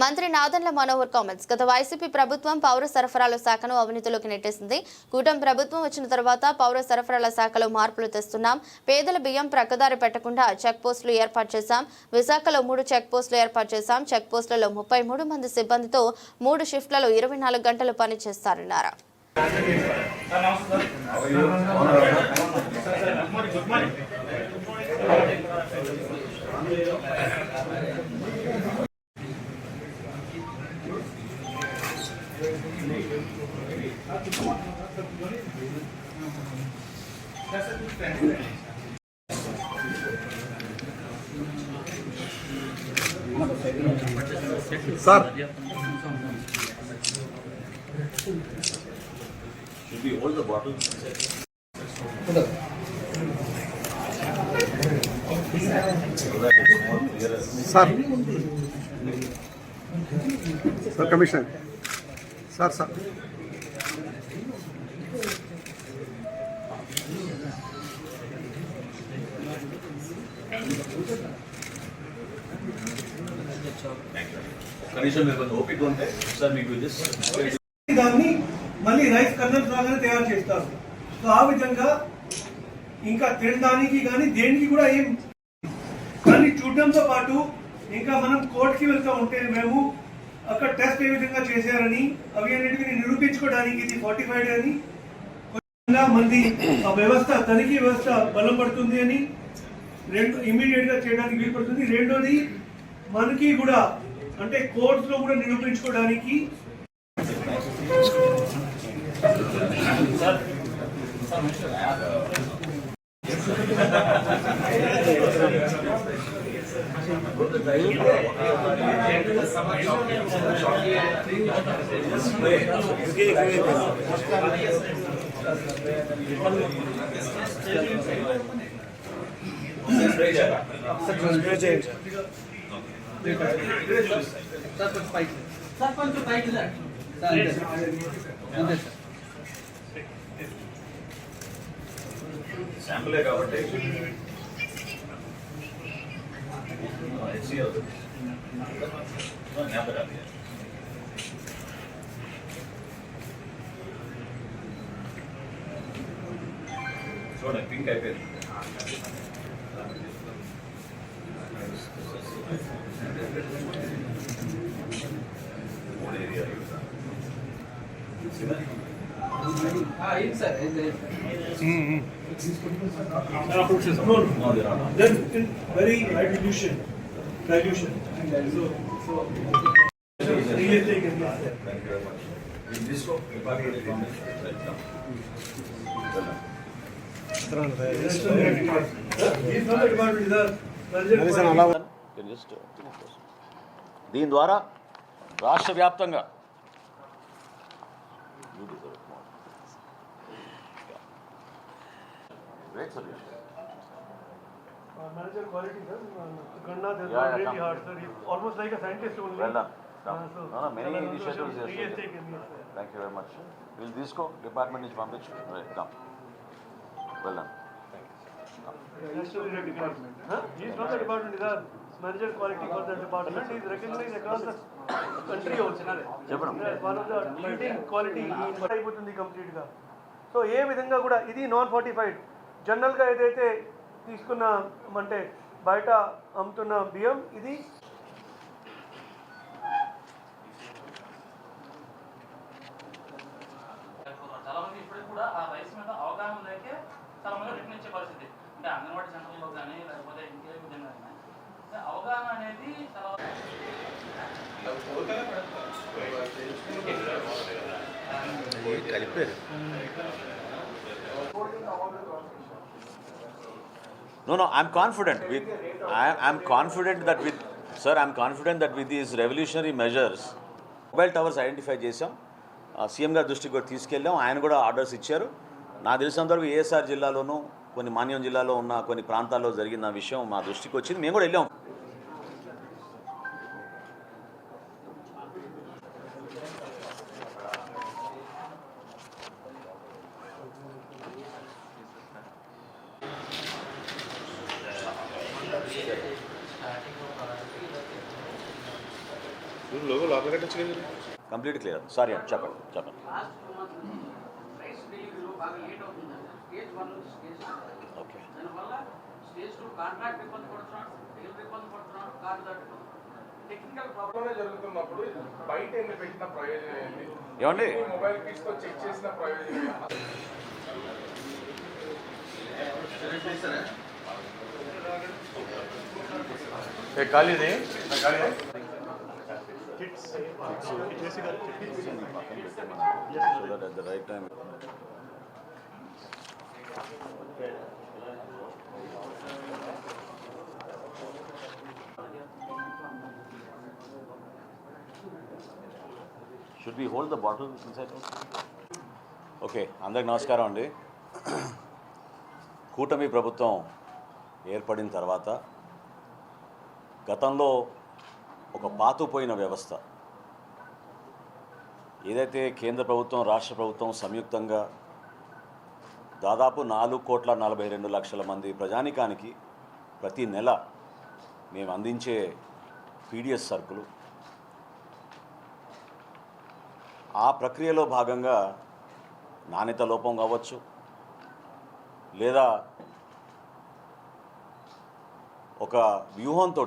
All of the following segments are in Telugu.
మంత్రి నాదన్ల మనోహర్ కామెంట్స్ గత వైసీపీ ప్రభుత్వం పౌర సరఫరాల శాఖను అవినీతిలోకి నెట్టేసింది. కూటమి ప్రభుత్వం వచ్చిన తర్వాత పౌర సరఫరాల శాఖలో మార్పులు తెస్తున్నాం. పేదల బియ్యం ప్రక్కదారి పెట్టకుండా చెక్ పోస్టులు ఏర్పాటు చేశాం. విశాఖలో మూడు చెక్ పోస్టులు ఏర్పాటు చేశాం. చెక్ పోస్టులలో ముప్పై మూడు మంది సిబ్బందితో మూడు షిఫ్ట్లలో ఇరవై నాలుగు గంటలు పనిచేస్తారన్నారు sir Should we hold the bottle? Sir sir commissioner sir sir కనీసం మీరు కొంచెం ఓపిక ఉంటే సార్ మీకు జస్ట్ దాన్ని మళ్ళీ రైస్ కర్నల్స్ లాగానే తయారు చేస్తారు. సో ఆ విధంగా ఇంకా తినడానికి కానీ దేనికి కూడా ఏం కానీ చూడడంతో పాటు ఇంకా మనం కోర్టుకి వెళ్తా ఉంటే మేము అక్కడ టెస్ట్ ఏ విధంగా చేశారని అవి అన్నిటిని నిరూపించుకోవడానికి ఇది ఫార్టిఫైడ్ అని మంది ఆ వ్యవస్థ తనిఖీ వ్యవస్థ బలం పడుతుంది అని రెండు ఇమీడియట్గా చేయడానికి వీలు పడుతుంది. రెండోది మనకి కూడా అంటే కోర్ట్స్లో కూడా నిరూపించుకోవడానికి సార్ కొంచెం పైకి సార్ సార్ అంతే సార్ అంతే సార్ శాంపులే కాబట్టి చూడండి పింక్ అయిపోయింది. Then very high dilution. Dilution. So, so. Really take it. Thank you very much. In this one, we are going to right now. He's not the department, he's the manager. Can you just, uh, దీని ద్వారా రాష్ట్ర వ్యాప్తంగా You deserve it more. Great solution. Uh, Manager quality, sir. Uh, Gannath has Yeah, worked yeah, really come. hard, sir. He's almost like a scientist only. Well done. Uh, Done. so- No, no, many and also initiatives shows he has he has taken. taken, yes, sir. Thank you very much. Will తీసుకో డిపార్ట్మెంట్ నుంచి పంపించు right come well done That's to be recognized. Huh? He's not the department, he's our Manager quality for the department. He's recognized across the country also. one of the leading quality అయిపోతుంది కంప్లీట్గా సో ఏ విధంగా కూడా ఇది నాన్ ఫార్టిఫైడ్ జనరల్గా ఏదైతే తీసుకున్న అంటే బయట అమ్ముతున్న బియ్యం ఇది కలిపారు No, no, I'm confident with, I, I'm confident that with, sir, I'm confident that with these revolutionary measures, mobile towers identify చేసాం సీఎం గారి దృష్టికి కూడా తీసుకెళ్ళాం. ఆయన కూడా ఆర్డర్స్ ఇచ్చారు. నాకు తెలిసినంతవరకు ఏఎస్ఆర్ జిల్లాలోనూ కొన్ని మాన్యం జిల్లాలో ఉన్న కొన్ని ప్రాంతాల్లో జరిగిన విషయం మా దృష్టికి వచ్చింది. మేము కూడా వెళ్ళాం. లోనే జరుగుతున్నప్పుడు బయట ఎన్ని పెట్టిన ప్రయోజనం ఏంటి? ఏమండి? మొబైల్ చెక్ చేసిన ప్రయోజనం ఏంటి? ఏ ఖాళీది time should we hold the bottle inside okay అందరికి నమస్కారం అండి కూటమి ప్రభుత్వం ఏర్పడిన తర్వాత గతంలో ఒక పాతుపోయిన వ్యవస్థ. ఏదైతే కేంద్ర ప్రభుత్వం రాష్ట్ర ప్రభుత్వం సంయుక్తంగా దాదాపు నాలుగు కోట్ల నలభై రెండు లక్షల మంది ప్రజానికానికి ప్రతి నెల మేము అందించే పీడిఎస్ సరుకులు. ఆ ప్రక్రియలో భాగంగా నాణ్యత లోపం కావచ్చు లేదా ఒక వ్యూహంతో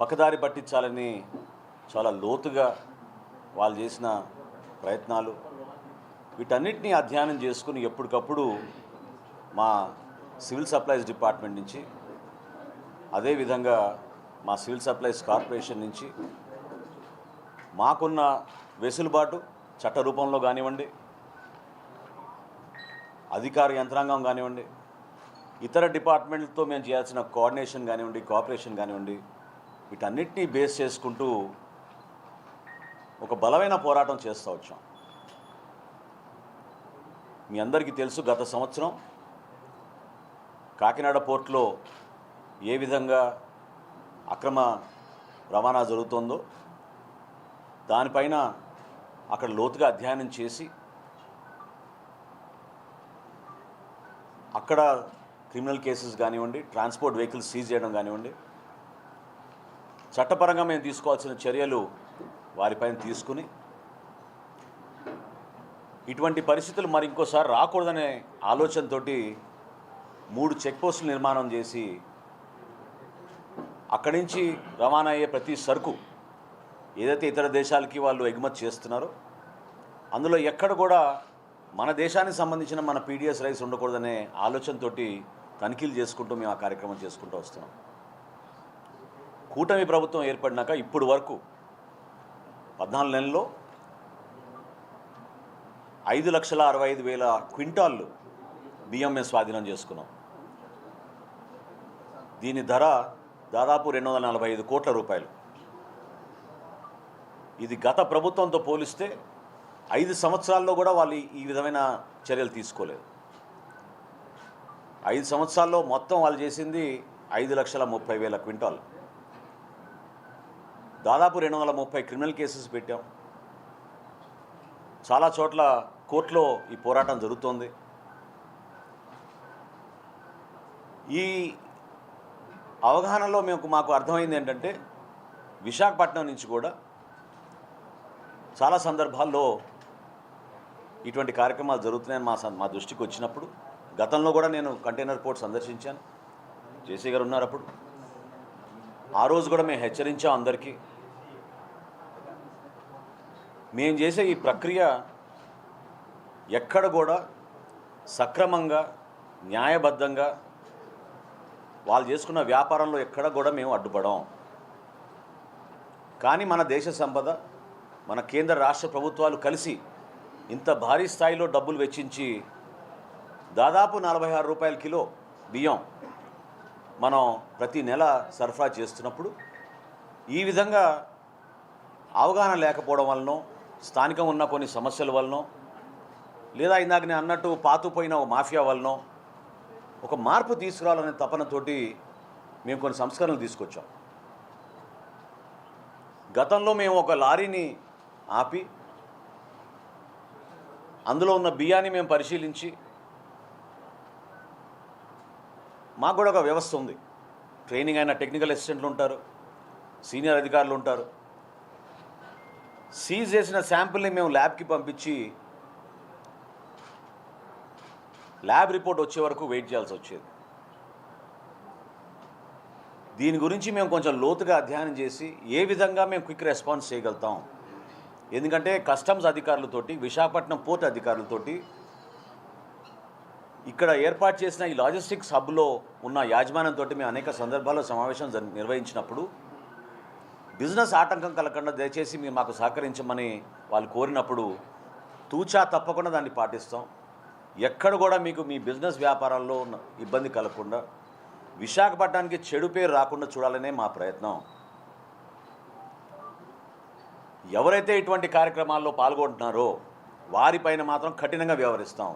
పక్కదారి పట్టించాలని చాలా లోతుగా వాళ్ళు చేసిన ప్రయత్నాలు. వీటన్నిటినీ అధ్యయనం చేసుకుని ఎప్పటికప్పుడు మా సివిల్ సప్లైస్ డిపార్ట్మెంట్ నుంచి అదేవిధంగా మా సివిల్ సప్లైస్ కార్పొరేషన్ నుంచి మాకున్న వెసులుబాటు చట్ట రూపంలో కానివ్వండి అధికార యంత్రాంగం కానివ్వండి ఇతర డిపార్ట్మెంట్లతో మేము చేయాల్సిన కోఆర్డినేషన్ కానివ్వండి కోఆపరేషన్ కానివ్వండి వీటన్నిటినీ బేస్ చేసుకుంటూ ఒక బలమైన పోరాటం చేస్తూ వచ్చాం. మీ అందరికీ తెలుసు గత సంవత్సరం కాకినాడ పోర్ట్లో ఏ విధంగా అక్రమ రవాణా జరుగుతుందో దానిపైన అక్కడ లోతుగా అధ్యయనం చేసి అక్కడ క్రిమినల్ కేసెస్ కానివ్వండి ట్రాన్స్పోర్ట్ వెహికల్స్ సీజ్ చేయడం కానివ్వండి చట్టపరంగా మేము తీసుకోవాల్సిన చర్యలు వారిపైన తీసుకుని ఇటువంటి పరిస్థితులు మరి ఇంకోసారి రాకూడదనే ఆలోచనతోటి మూడు చెక్ పోస్టులు నిర్మాణం చేసి అక్కడి నుంచి రవాణా అయ్యే ప్రతి సరుకు ఏదైతే ఇతర దేశాలకి వాళ్ళు ఎగుమతి చేస్తున్నారో అందులో ఎక్కడ కూడా మన దేశానికి సంబంధించిన మన పీడిఎస్ రైస్ ఉండకూడదనే ఆలోచనతోటి తనిఖీలు చేసుకుంటూ మేము ఆ కార్యక్రమం చేసుకుంటూ వస్తున్నాం. కూటమి ప్రభుత్వం ఏర్పడినాక ఇప్పుడు వరకు పద్నాలుగు నెలల్లో ఐదు లక్షల అరవై ఐదు వేల క్వింటాళ్ళు బియ్యం స్వాధీనం చేసుకున్నాం. దీని ధర దాదాపు రెండు వందల నలభై ఐదు కోట్ల రూపాయలు. ఇది గత ప్రభుత్వంతో పోలిస్తే ఐదు సంవత్సరాల్లో కూడా వాళ్ళు ఈ- ఈ విధమైన చర్యలు తీసుకోలేదు. ఐదు సంవత్సరాల్లో మొత్తం వాళ్ళు చేసింది ఐదు లక్షల ముప్పై వేల క్వింటాల్ దాదాపు రెండు వందల ముప్పై క్రిమినల్ కేసెస్ పెట్టాం. చాలా చోట్ల కోర్టులో ఈ పోరాటం జరుగుతోంది. ఈ అవగాహనలో మేము మాకు అర్థమైంది ఏంటంటే విశాఖపట్నం నుంచి కూడా చాలా సందర్భాల్లో ఇటువంటి కార్యక్రమాలు జరుగుతున్నాయని మా మా దృష్టికి వచ్చినప్పుడు గతంలో కూడా నేను కంటైనర్ పోర్ట్ సందర్శించాను. జేసీ గారు ఉన్నారు అప్పుడు. ఆ రోజు కూడా మేము హెచ్చరించాం అందరికీ. మేము చేసే ఈ ప్రక్రియ ఎక్కడ కూడా సక్రమంగా న్యాయబద్ధంగా వాళ్ళు చేసుకున్న వ్యాపారంలో ఎక్కడ కూడా మేము అడ్డుపడం కానీ మన దేశ సంపద మన కేంద్ర రాష్ట్ర ప్రభుత్వాలు కలిసి ఇంత భారీ స్థాయిలో డబ్బులు వెచ్చించి దాదాపు నలభై ఆరు రూపాయల కిలో బియ్యం మనం ప్రతి నెల సరఫరా చేస్తున్నప్పుడు ఈ విధంగా అవగాహన లేకపోవడం వలనో స్థానికం ఉన్న కొన్ని సమస్యల వలనో లేదా ఇందాక నేను అన్నట్టు పాతుపోయిన ఒక మాఫియా వలనో ఒక మార్పు తీసుకురావాలనే తపనతోటి మేము కొన్ని సంస్కరణలు తీసుకొచ్చాం. గతంలో మేము ఒక లారీని ఆపి అందులో ఉన్న బియ్యాన్ని మేము పరిశీలించి మాకు కూడా ఒక వ్యవస్థ ఉంది. ట్రైనింగ్ అయిన టెక్నికల్ అసిస్టెంట్లు ఉంటారు సీనియర్ అధికారులు ఉంటారు. సీజ్ చేసిన శాంపుల్ని మేము ల్యాబ్కి పంపించి ల్యాబ్ రిపోర్ట్ వచ్చే వరకు వెయిట్ చేయాల్సి వచ్చేది. దీని గురించి మేము కొంచెం లోతుగా అధ్యయనం చేసి ఏ విధంగా మేము క్విక్ రెస్పాన్స్ చేయగలుగుతాం. ఎందుకంటే కస్టమ్స్ అధికారులతోటి విశాఖపట్నం పోర్ట్ అధికారులతోటి ఇక్కడ ఏర్పాటు చేసిన ఈ లాజిస్టిక్స్ హబ్లో ఉన్న యాజమాన్యంతో మేము అనేక సందర్భాల్లో సమావేశం నిర్వహించినప్పుడు బిజినెస్ ఆటంకం కలగకుండా దయచేసి మీరు మాకు సహకరించమని వాళ్ళు కోరినప్పుడు తూచా తప్పకుండా దాన్ని పాటిస్తాం. ఎక్కడ కూడా మీకు మీ బిజినెస్ వ్యాపారాల్లో ఇబ్బంది కలగకుండా విశాఖపట్నానికి చెడు పేరు రాకుండా చూడాలనే మా ప్రయత్నం. ఎవరైతే ఇటువంటి కార్యక్రమాల్లో పాల్గొంటున్నారో వారిపైన మాత్రం కఠినంగా వ్యవహరిస్తాం.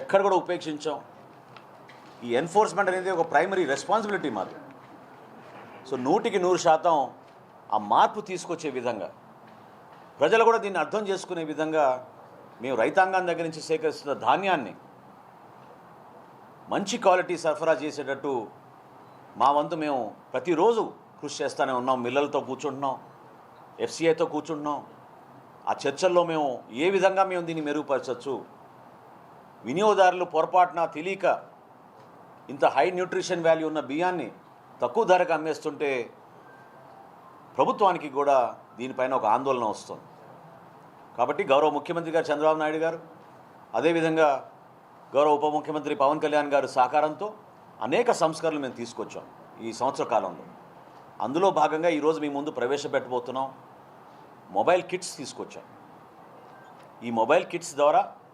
ఎక్కడ కూడా ఉపేక్షించాం. ఈ ఎన్ఫోర్స్మెంట్ అనేది ఒక ప్రైమరీ రెస్పాన్సిబిలిటీ మాది. సో నూటికి నూరు శాతం ఆ మార్పు తీసుకొచ్చే విధంగా ప్రజలు కూడా దీన్ని అర్థం చేసుకునే విధంగా మేము రైతాంగం దగ్గర నుంచి సేకరిస్తున్న ధాన్యాన్ని మంచి క్వాలిటీ సరఫరా చేసేటట్టు మా వంతు మేము ప్రతిరోజు కృషి చేస్తూనే ఉన్నాం. మిల్లలతో కూర్చుంటున్నాం ఎఫ్సిఐతో కూర్చుంటున్నాం. ఆ చర్చల్లో మేము ఏ విధంగా మేము దీన్ని మెరుగుపరచవచ్చు వినియోగదారులు పొరపాటున తెలియక ఇంత హై న్యూట్రిషన్ వాల్యూ ఉన్న బియ్యాన్ని తక్కువ ధరకు అమ్మేస్తుంటే ప్రభుత్వానికి కూడా దీనిపైన ఒక ఆందోళన వస్తుంది. కాబట్టి గౌరవ ముఖ్యమంత్రి గారు చంద్రబాబు నాయుడు గారు అదేవిధంగా గౌరవ ఉప ముఖ్యమంత్రి పవన్ కళ్యాణ్ గారు సహకారంతో అనేక సంస్కరణలు మేము తీసుకొచ్చాం ఈ సంవత్సర కాలంలో. అందులో భాగంగా ఈరోజు మీ ముందు ప్రవేశపెట్టబోతున్నాం. మొబైల్ కిట్స్ తీసుకొచ్చాం. ఈ మొబైల్ కిట్స్ ద్వారా